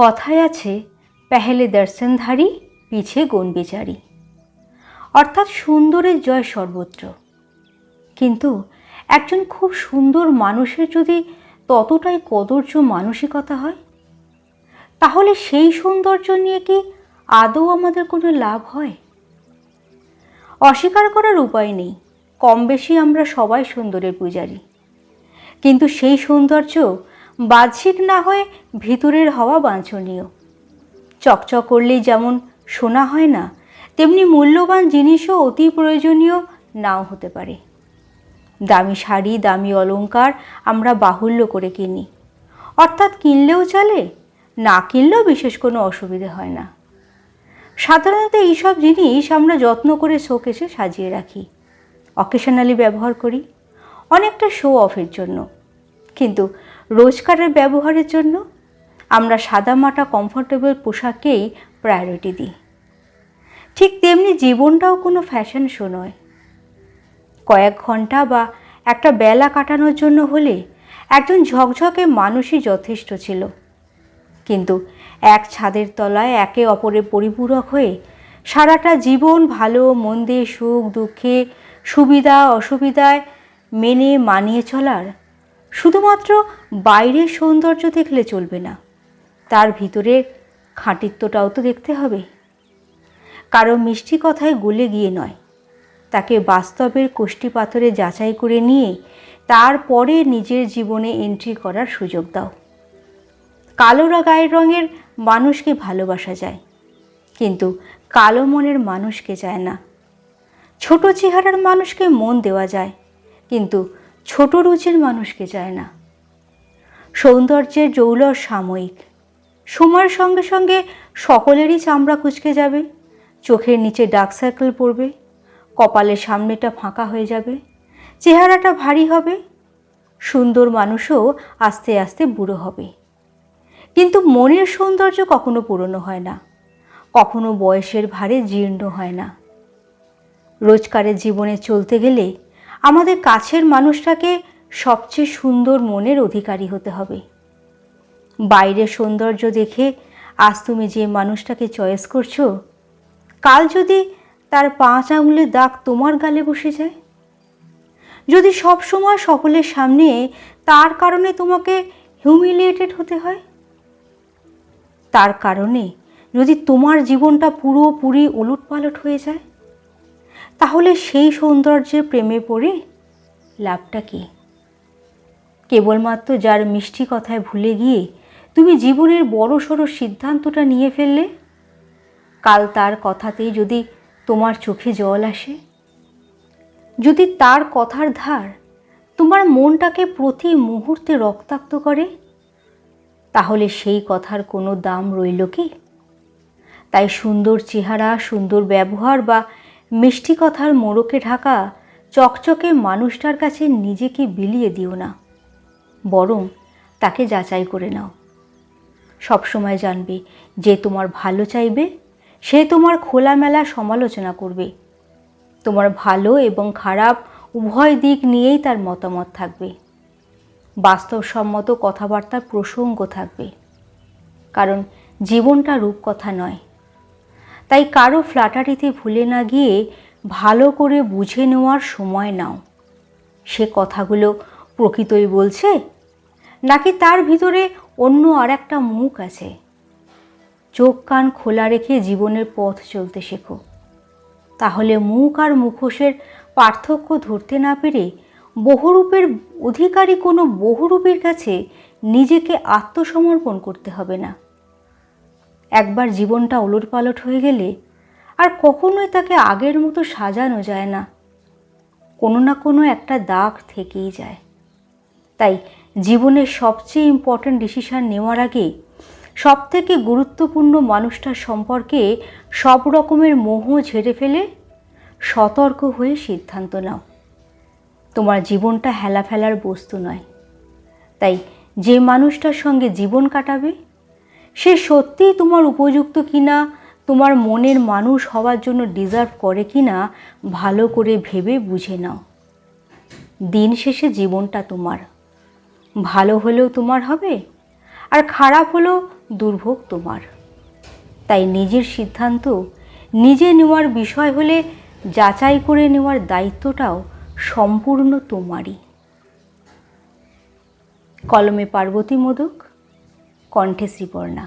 কথায় আছে, পেহেলে দর্শনধারী পিছে গুণ বিচারী। অর্থাৎ সুন্দরের জয় সর্বত্র। কিন্তু একজন খুব সুন্দর মানুষের যদি ততটাই কদর্য মানসিকতা হয়, তাহলে সেই সৌন্দর্য নিয়ে কি আদৌ আমাদের কোনো লাভ হয়? অস্বীকার করার উপায় নেই কম বেশি আমরা সবাই সুন্দরের পূজারী। কিন্তু সেই সৌন্দর্য বাহ্যিক না হয়ে ভিতরের হওয়া বাঞ্ছনীয়। চকচক করলেই যেমন শোনা হয় না, তেমনি মূল্যবান জিনিসও অতি প্রয়োজনীয় নাও হতে পারে। দামি শাড়ি, দামি অলংকার আমরা বাহুল্য করে কিনি। অর্থাৎ কিনলেও চলে, না কিনলেও বিশেষ কোনো অসুবিধে হয় না। সাধারণত এইসব জিনিস আমরা যত্ন করে শোকেসে সাজিয়ে রাখি। অকেশনালি ব্যবহার করি, অনেকটা শো অফের জন্য। কিন্তু রোজকারের ব্যবহারের জন্য আমরা সাদামাটা কমফোর্টেবল পোশাকেই প্রায়োরিটি দিই। ঠিক তেমনি জীবনটাও কোনো ফ্যাশন শো নয়। কয়েক ঘণ্টা বা একটা বেলা কাটানোর জন্য হলে একজন ঝকঝকে মানুষই যথেষ্ট ছিল। কিন্তু এক ছাদের তলায় একে অপরে পরিপূরক হয়ে সারাটা জীবন ভালো, মন্দে, সুখ, দুঃখে, সুবিধা, অসুবিধায় মেনে মানিয়ে চলার শুধুমাত্র বাইরের সৌন্দর্য দেখলে চলবে না। তার ভিতরে খাঁটিত্বটাও তো দেখতে হবে। কারও মিষ্টি কথায় গলে গিয়ে নয়। তাকে বাস্তবের কোষ্ঠী পাথরে যাচাই করে নিয়ে তারপরে নিজের জীবনে এন্ট্রি করার সুযোগ দাও। কালো গায়ের রঙের মানুষকে ভালোবাসা যায়, কিন্তু কালো মনের মানুষকে চায় না। ছোট চেহারার মানুষকে মন দেওয়া যায়, কিন্তু ছোট রুচির মানুষকে চায় না। সৌন্দর্যের জৌলর সাময়িক। সময়ের সঙ্গে সঙ্গে সকলেরই চামড়া কুচকে যাবে, চোখের নিচে ডার্ক সার্কেল পড়বে, কপালের সামনেটা ফাঁকা হয়ে যাবে, চেহারাটা ভারী হবে, সুন্দর মানুষও আস্তে আস্তে বুড়ো হবে। কিন্তু মনের সৌন্দর্য কখনো পুরনো হয় না, কখনো বয়সের ভারে জীর্ণ হয় না। রোজকারের জীবনে চলতে গেলে আমাদের কাছের মানুষটাকে সবচেয়ে সুন্দর মনের অধিকারী হতে হবে। বাইরের সৌন্দর্য দেখে আজ তুমি যে মানুষটাকে চয়েস করছ, কাল যদি তার পাঁচ আঙুলের দাগ তোমার গালে বসে যায়? যদি সব সময় সকলের সামনে তার কারণে তোমাকে হিউমিলিয়েটেড হতে হয়? তার কারণে যদি তোমার জীবনটা পুরোপুরি ওলটপালট হয়ে যায়? তাহলে সেই সৌন্দর্যের প্রেমে পড়ে লাভটা কী? কেবলমাত্র যার মিষ্টি কথায় ভুলে গিয়ে তুমি জীবনের বড় সড়ো সিদ্ধান্তটা নিয়ে ফেললে? কাল তার কথাতেই যদি তোমার চোখে জল আসে? যদি তার কথার ধার তোমার মনটাকে প্রতি মুহূর্তে রক্তাক্ত করে, তাহলে সেই কথার কোনো দাম রইল কি? তাই সুন্দর চেহারা, সুন্দর ব্যবহার বা মিষ্টি কথার মোড়কে ঢাকা, চকচকে মানুষটার কাছে নিজেকে বিলিয়ে দিও না। বরং তাকে যাচাই করে নাও। সবসময় জানবে যে তোমার ভালো চাইবে, সে তোমার খোলামেলা সমালোচনা করবে। তোমার ভালো এবং খারাপ উভয় দিক নিয়েই তার মতামত থাকবে। বাস্তবসম্মত কথাবার্তার প্রসঙ্গ থাকবে। কারণ জীবনটা রূপকথা নয়। তাই কারও ফ্ল্যাটারিতে ভুলে না গিয়ে ভালো করে বুঝে নেওয়ার সময় নাও। সে কথাগুলো প্রকৃতই বলছে, নাকি তার ভিতরে অন্য আর একটা মুখ আছে? চোখ কান খোলা রেখে জীবনের পথ চলতে শেখো। তাহলে মুখ আর মুখোশের পার্থক্য ধরতে না পেরে বহুরূপের অধিকারী কোনো বহুরূপের কাছে নিজেকে আত্মসমর্পণ করতে হবে না। একবার জীবনটা ওলটপালট হয়ে গেলে আর কখনোই তাকে আগের মতো সাজানো যায় না। কোনো না কোনো একটা দাগ থেকেই যায়। তাই জীবনের সবচেয়ে ইম্পর্ট্যান্ট ডিসিশান নেওয়ার আগে সব থেকে গুরুত্বপূর্ণ মানুষটার সম্পর্কে সব রকমের মোহ ঝেড়ে ফেলে সতর্ক হয়ে সিদ্ধান্ত নাও। তোমার জীবনটা হেলা ফেলার বস্তু নয়। তাই যে মানুষটার সঙ্গে জীবন কাটাবে সে সত্যিই তোমার উপযুক্ত কিনা? তোমার মনের মানুষ হওয়ার জন্য ডিজার্ভ করে কি না ভালো করে ভেবে বুঝে নাও। দিন শেষে জীবনটা তোমার। ভালো হলেও তোমার হবে, আর খারাপ হলেও দুর্ভোগ তোমার। তাই নিজের সিদ্ধান্ত, নিজে নেওয়ার বিষয় হলে যাচাই করে নেওয়ার দায়িত্বটাও সম্পূর্ণ তোমারই। কলমে পার্বতী মোদক। কণ্ঠে শ্রীপর্ণা।